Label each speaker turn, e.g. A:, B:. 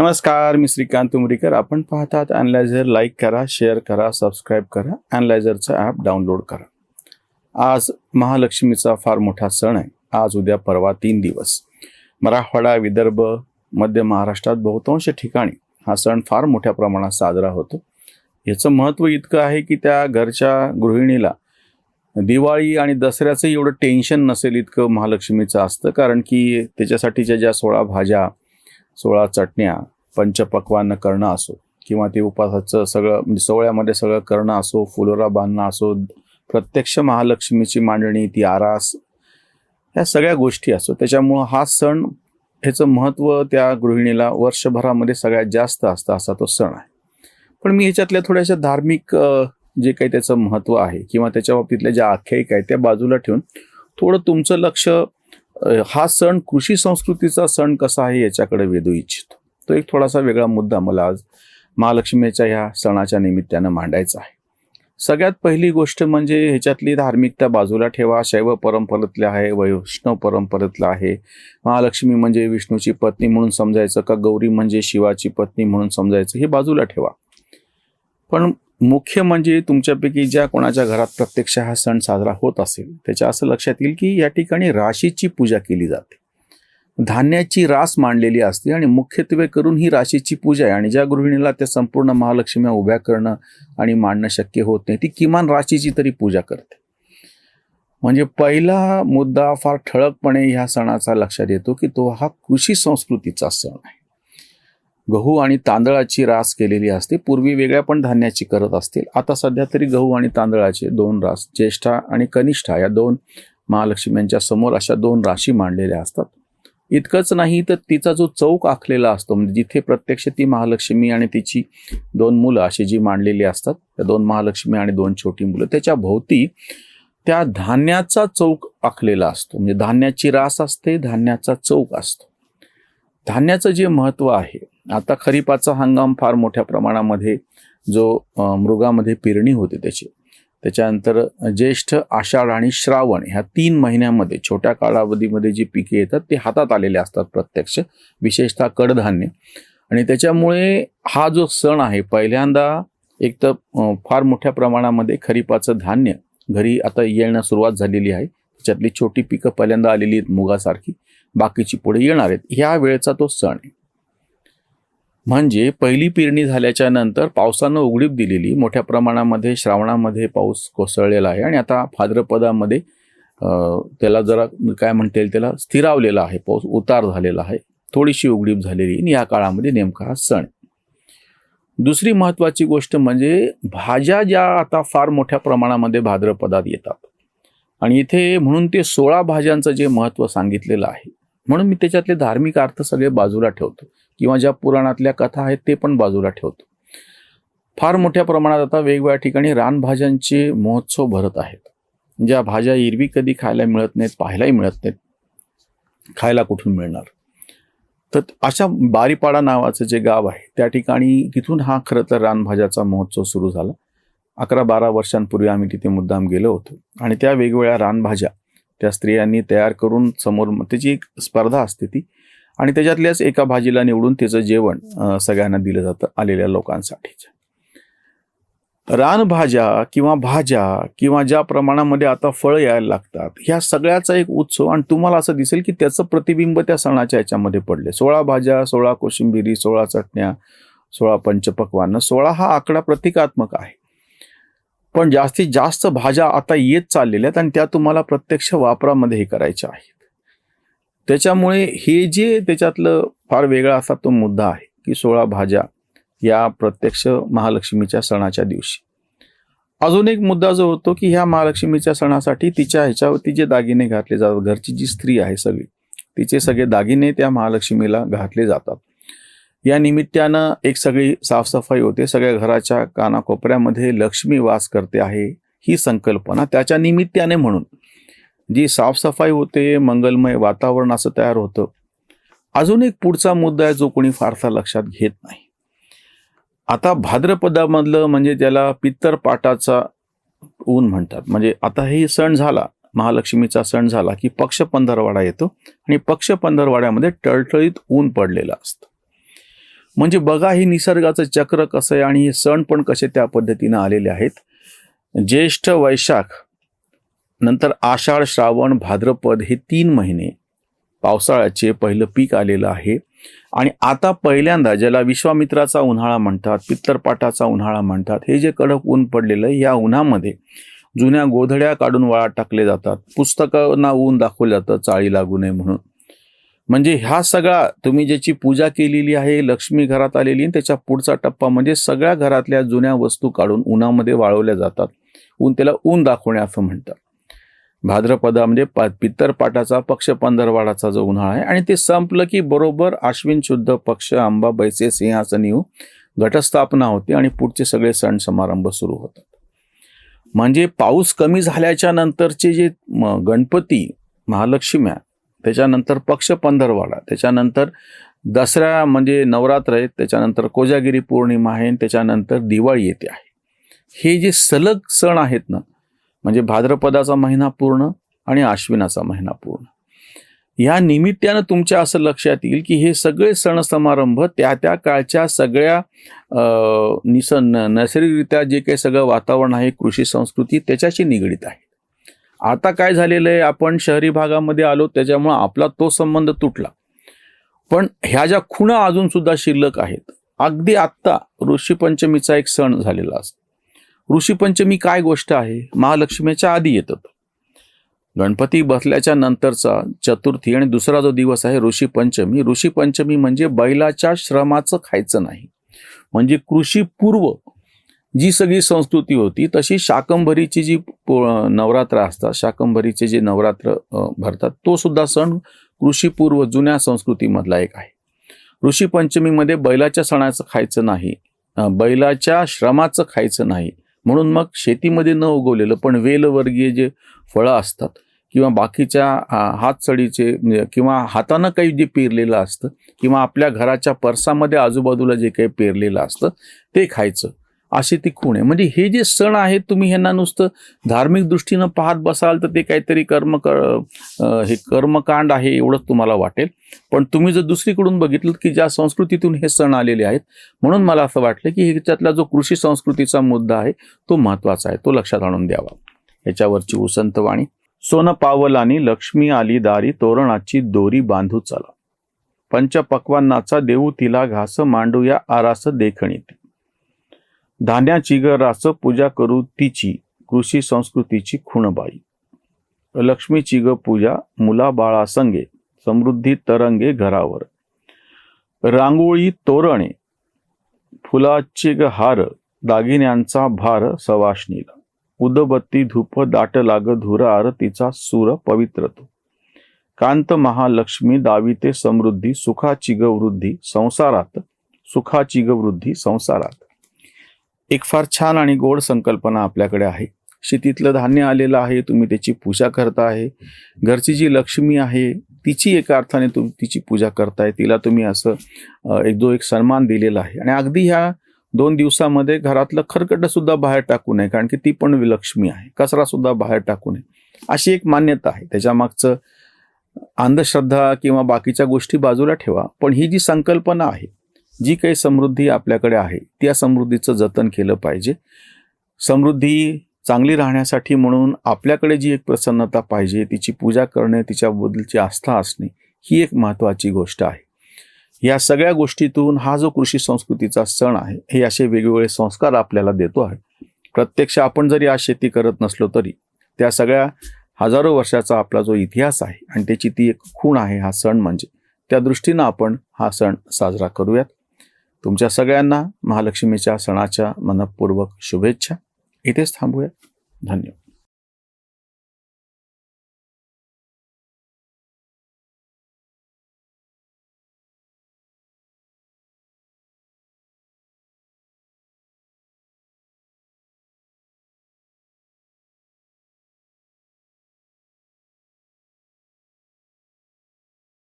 A: नमस्कार मी श्रीकांत उमरीकर. आपण पाहतात अनलायझर लाईक करा शेअर करा सबस्क्राईब करा. अनलायझरचं ॲप डाउनलोड करा. आज महालक्ष्मीचा फार मोठा सण आहे. आज उद्या परवा तीन दिवस. मराठवाडा विदर्भ मध्य महाराष्ट्रात बहुतांश ठिकाणी हा सण फार मोठ्या प्रमाणात साजरा होतो. याचं महत्त्व इतकं आहे की त्या घरच्या गृहिणीला दिवाळी आणि दसऱ्याचं एवढं टेन्शन नसेल इतकं महालक्ष्मीचं असतं. कारण की त्याच्यासाठीच्या ज्या सोळा भाज्या सोळा चटण्या पंचपक्वान्न करणं असो किंवा ते उपासाचं सगळं म्हणजे सोहळ्यामध्ये सगळं करणं असो फुलोरा बांधणं असो प्रत्यक्ष महालक्ष्मीची मांडणी ती आरास ह्या सगळ्या गोष्टी असो. त्याच्यामुळं हा सण ह्याचं महत्त्व त्या गृहिणीला वर्षभरामध्ये सगळ्यात जास्त असतं असा तो सण आहे. पण मी ह्याच्यातल्या थोड्याशा धार्मिक जे काही त्याचं महत्त्व आहे किंवा त्याच्या बाबतीतल्या ज्या आख्यायिका आहेत त्या बाजूला ठेवून थोडं तुमचं लक्ष हा सण कृषी संस्कृतीचा सण कसा आहे याच्याकडे वेधू इच्छितो. तो एक थोडासा वेगळा मुद्दा मला आज महालक्ष्मीच्या ह्या सणाच्या निमित्तानं मांडायचा आहे. सगळ्यात पहिली गोष्ट म्हणजे ह्याच्यातली धार्मिकता बाजूला ठेवा शैव परंपरेतलं आहे वैष्णव परंपरेतलं आहे. महालक्ष्मी म्हणजे विष्णूची पत्नी म्हणून समजायचं का गौरी म्हणजे शिवाची पत्नी म्हणून समजायचं हे बाजूला ठेवा. पण मुख्य म्हणजे तुमच्यापैकी ज्या कोणाच्या घरात प्रत्यक्ष हा सण साजरा होत असेल त्याच्या असं लक्षात येईल की या ठिकाणी राशीची पूजा केली जाते. धान्याची रास मांडलेली असते आणि मुख्यत्वे करून ही राशीची पूजा आहे आणि ज्या गृहिणीला त्या संपूर्ण महालक्ष्म्या उभ्या करणं आणि मांडणं शक्य होत नाही ती किमान राशीची तरी पूजा करते. म्हणजे पहिला मुद्दा फार ठळकपणे ह्या सणाचा लक्षात येतो की तो हा कृषी संस्कृतीचा सण आहे. गहू आणि तांदळाची रास केलेली असते. पूर्वी वेगळ्या पण धान्याची करत असतील. आता सध्या तरी गहू आणि तांदळाचे दोन रास ज्येष्ठा आणि कनिष्ठा या दोन महालक्ष्म्यांच्या समोर अशा दोन राशी मांडलेल्या असतात. इतकंच नाही तर तिचा जो चौक आखलेला असतो म्हणजे जिथे प्रत्यक्ष ती महालक्ष्मी आणि तिची दोन मुलं अशी जी मांडलेली असतात त्या दोन महालक्ष्मी आणि दोन छोटी मुलं त्याच्या भोवती त्या धान्याचा चौक आखलेला असतो. म्हणजे धान्याची रास असते धान्याचा चौक असतो. धान्याचं जे महत्त्व आहे आता खरीपाचा हंगाम फार मोठ्या प्रमाणामध्ये जो मृगामध्ये पेरणी होते त्याची. त्याच्यानंतर ज्येष्ठ आषाढ आणि श्रावण ह्या तीन महिन्यामध्ये छोट्या कालावधीमध्ये जी पिके येतात ते हातात आलेले असतात प्रत्यक्ष विशेषतः कडधान्य. आणि त्याच्यामुळे हा जो सण आहे पहिल्यांदा एक तर फार मोठ्या प्रमाणामध्ये खरीपाचं धान्य घरी आता येणं सुरुवात झालेली आहे. त्याच्यातली छोटी पिकं पहिल्यांदा आलेली आहेत मुगासारखी. बाकीची पुढे येणार आहेत. ह्या वेळेचा तो सण आहे. म्हणजे पहिली पेरणी झाल्याच्यानंतर पावसानं उघडीप दिलेली मोठ्या प्रमाणामध्ये श्रावणामध्ये पाऊस कोसळलेला आहे आणि आता भाद्रपदामध्ये त्याला जरा काय म्हणता येईल त्याला स्थिरावलेला आहे पाऊस उतार झालेला आहे थोडीशी उघडीप झालेली आणि या काळामध्ये नेमका हा सण दुसरी महत्त्वाची गोष्ट म्हणजे भाज्या ज्या आता फार मोठ्या प्रमाणामध्ये भाद्रपदात येतात आणि इथे म्हणून ते सोळा भाज्यांचं जे महत्त्व सांगितलेलं आहे म्हणून मी त्याच्यातले धार्मिक अर्थ सगळे बाजूला ठेवतो. किंवा ज्या पुराणातल्या कथा आहेत ते पण बाजूला ठेवतो. फार मोठ्या प्रमाणात आता वेगवेगळ्या ठिकाणी रानभाज्यांचे महोत्सव भरत आहेत. ज्या भाज्या एरवी कधी खायला मिळत नाहीत पाहायलाही मिळत नाहीत खायला कुठून मिळणार? तर अशा बारीपाडा नावाचं जे गाव आहे त्या ठिकाणी तिथून हा खरं तर रानभाज्याचा महोत्सव सुरू झाला. अकरा बारा वर्षांपूर्वी आम्ही तिथे मुद्दाम गेलो होतो. आणि त्या वेगवेगळ्या रानभाज्या त्या स्त्रियांनी तयार करून समोर त्याची एक स्पर्धा असते ती आणि त्याच्यातल्याच एका भाजीला निवडून त्याचं जेवण सगळ्यांना दिलं जातं आलेल्या लोकांसाठीच. रानभाज्या किंवा भाज्या किंवा ज्या प्रमाणामध्ये आता फळं यायला लागतात ह्या सगळ्याचा एक उत्सव आणि तुम्हाला असं दिसेल की त्याचं प्रतिबिंब त्या सणाच्या याच्यामध्ये पडले सोळा भाज्या सोळा कोशिंबिरी सोळा चटण्या सोळा पंचपक्वान सोळा हा आकडा प्रतिकात्मक आहे. पण जास्तीत जास्त भाज्या आता येत चाललेल्या आहेत आणि त्या तुम्हाला प्रत्यक्ष वापरामध्ये हे करायच्या आहेत. त्याच्यामुळे हे जे त्याच्यातलं फार वेगळा असा तो मुद्दा आहे की सोळा भाज्या या प्रत्यक्ष महालक्ष्मीच्या सणाच्या दिवशी. अजून एक मुद्दा जो होतो की ह्या महालक्ष्मीच्या सणासाठी तिच्या ह्याच्यावरती जे दागिने घातले जातात घरची जी स्त्री आहे सगळी तिचे सगळे दागिने त्या महालक्ष्मीला घातले जातात. या निमित्तानं एक सगळी साफसफाई होते सगळ्या घराच्या कानाकोपऱ्यामध्ये लक्ष्मी वास करते आहे ही संकल्पना त्याच्या निमित्ताने म्हणून. जी साफसफाई होते मंगलमय वातावरण असं तयार होतं. अजून एक पुढचा मुद्दा आहे जो कोणी फारसा लक्षात घेत नाही. आता भाद्रपदामधलं म्हणजे त्याला पित्तर पाटाचा ऊन म्हणतात. म्हणजे आता हे सण झाला महालक्ष्मीचा सण झाला की पक्ष पंधरवाडा येतो आणि पक्ष पंधरवाड्यामध्ये टळटळीत ऊन पडलेलं असतं. म्हणजे बघा हे निसर्गाचं चक्र कसं आहे आणि हे सण पण कसे त्या पद्धतीनं आलेले आहेत. ज्येष्ठ वैशाख नंतर आषाढ श्रावण भाद्रपद हे तीन महिने पावसाळ्याचे पहिलं पीक आलेलं आहे. आणि आता पहिल्यांदा ज्याला विश्वामित्राचा उन्हाळा म्हणतात पित्तरपाटाचा उन्हाळा म्हणतात हे जे कडक ऊन पडलेलं आहे या उन्हामध्ये जुन्या गोधड्या काढून वाळात टाकले जातात. पुस्तकांना ऊन दाखवलं जातं चाळी लागू नये म्हणून. म्हणजे ह्या सगळा तुम्ही ज्याची पूजा केलेली आहे लक्ष्मी घरात आलेली आणि त्याच्या पुढचा टप्पा म्हणजे सगळ्या घरातल्या जुन्या वस्तू काढून उन्हामध्ये वाळवल्या जातात. ऊन त्याला ऊन दाखवणे असं म्हणतात. भाद्रपदा म्हणजे पित्तरपाटाचा पक्ष पंधरवाडाचा जो उन्हाळा आहे. आणि ते संपलं की बरोबर आश्विन शुद्ध पक्ष आंबा बैसे सिंहासन येऊ घटस्थापना होते आणि पुढचे सगळे सण समारंभ सुरू होतात. म्हणजे पाऊस कमी झाल्याच्या नंतरचे जे म, गणपती महालक्ष्म्या त्याच्यानंतर पक्ष पंधरवाडा त्याच्यानंतर दसरा म्हणजे नवरात्र आहेत त्याच्यानंतर कोजागिरी पौर्णिमा आहे आणि त्याच्यानंतर दिवाळी येते आहे. हे जे सलग सण आहेत ना म्हणजे भाद्रपदाचा महिना पूर्ण आणि आश्विनाचा महिना पूर्ण. या निमित्तानं तुमच्या असं लक्षात येईल की हे सगळे सण समारंभ त्या त्या काळच्या सगळ्या निस नैसर्गिकरित्या जे काही सगळं वातावरण आहे कृषी संस्कृती त्याच्याशी निगडीत आहे. आता काय झालेलं आहे आपण शहरी भागामध्ये आलो त्याच्यामुळं आपला तो संबंध तुटला. पण ह्या ज्या खुणा अजून सुद्धा शिल्लक आहेत अगदी आत्ता ऋषीपंचमीचा एक सण झालेला असतो. ऋषीपंचमी काय गोष्ट आहे? महालक्ष्मीच्या आधी येतात गणपती बसल्याच्या नंतरचा चतुर्थी आणि दुसरा जो दिवस आहे ऋषीपंचमी ऋषीपंचमी म्हणजे बैलाच्या श्रमाचं खायचं नाही. म्हणजे कृषीपूर्व जी सगळी संस्कृती होती तशी शाकंभरीची जी पो- नवरात्र असतात शाकंभरीचे जे नवरात्र भरतात तो सुद्धा सण कृषीपूर्व जुन्या संस्कृतीमधला एक आहे. ऋषीपंचमीमध्ये बैलाच्या सणाचं खायचं नाही बैलाच्या श्रमाचं खायचं नाही म्हणून मग शेतीमध्ये न उगवलेलं पण वेलवर्गीय जे फळं असतात किंवा बाकीच्या आ, हातसडीचे म्हणजे किंवा हातानं काही जे पेरलेलं असतं किंवा आपल्या घराच्या परसामध्ये आजूबाजूला जे काही पेरलेलं असतं ते खायचं. अशी ती खूण आहे. म्हणजे हे जे सण आहेत तुम्ही ह्यांना नुसतं धार्मिक दृष्टीनं पाहत बसाल तर ते काहीतरी कर्म कर हे कर्मकांड आहे एवढंच तुम्हाला वाटेल. पण तुम्ही जर दुसरीकडून बघितलं की ज्या संस्कृतीतून हे सण आलेले आहेत म्हणून मला असं वाटलं की ह्याच्यातला जो कृषी संस्कृतीचा मुद्दा आहे तो महत्त्वाचा आहे. तो लक्षात आणून द्यावा. ह्याच्यावरची उसंतवाणी सोनं पावलानी लक्ष्मी आली दारी तोरणाची दोरी बांधू चला. पंचपक्वांनाचा देऊ तिला घास मांडूया आरास देखणीत. धान्याची ग रास पूजा करू तिची कृषी संस्कृतीची खुणबाई. लक्ष्मीची ग पूजा मुला बाळा संगे समृद्धी तरंगे घरावर. रांगोळी तोरणे फुलाचे ग हार दागिन्यांचा भार सवाशनीला उदबत्ती धूप दाट लाग धुरार तिचा सूर पवित्र तो. कांत महालक्ष्मी दाविते समृद्धी सुखाची ग वृद्धी संसारात सुखाची ग वृद्धी संसारात. एक फार छान आणि गोड संकल्पना आपल्याकडे आहे. शेतीतलं धान्य आलेलं आहे तुम्ही त्याची पूजा करता आहे घरची जी लक्ष्मी आहे तिची एका अर्थाने तुम्ही तिची पूजा करताय. तिला तुम्ही असं एक जो एक सन्मान दिलेला आहे. आणि अगदी ह्या दोन दिवसामध्ये घरातलं खरकट सुद्धा बाहेर टाकू नये कारण की ती पण लक्ष्मी आहे. कचरा सुद्धा बाहेर टाकू नये. अशी एक मान्यता आहे. त्याच्या मागचं अंधश्रद्धा किंवा बाकीच्या गोष्टी बाजूला ठेवा. पण ही जी संकल्पना आहे जी काही समृद्धी आपल्याकडे आहे त्या समृद्धीचं जतन केलं पाहिजे. समृद्धी चांगली राहण्यासाठी म्हणून आपल्याकडे जी एक प्रसन्नता पाहिजे तिची पूजा करणे तिच्याबद्दलची आस्था असणे ही एक महत्त्वाची गोष्ट आहे. या सगळ्या गोष्टीतून हा जो कृषी संस्कृतीचा सण आहे हे असे वेगवेगळे संस्कार आपल्याला देतो आहे. प्रत्यक्ष आपण जरी आज शेती करत नसलो तरी त्या सगळ्या हजारो वर्षाचा आपला जो इतिहास आहे आणि त्याची ती एक खूण आहे हा सण म्हणजे त्या दृष्टीनं आपण हा सण साजरा करूयात. तुमच्या सगळ्यांना महालक्ष्मीच्या सणाच्या मनपूर्वक शुभेच्छा. इथेच थांबूया. धन्यवाद.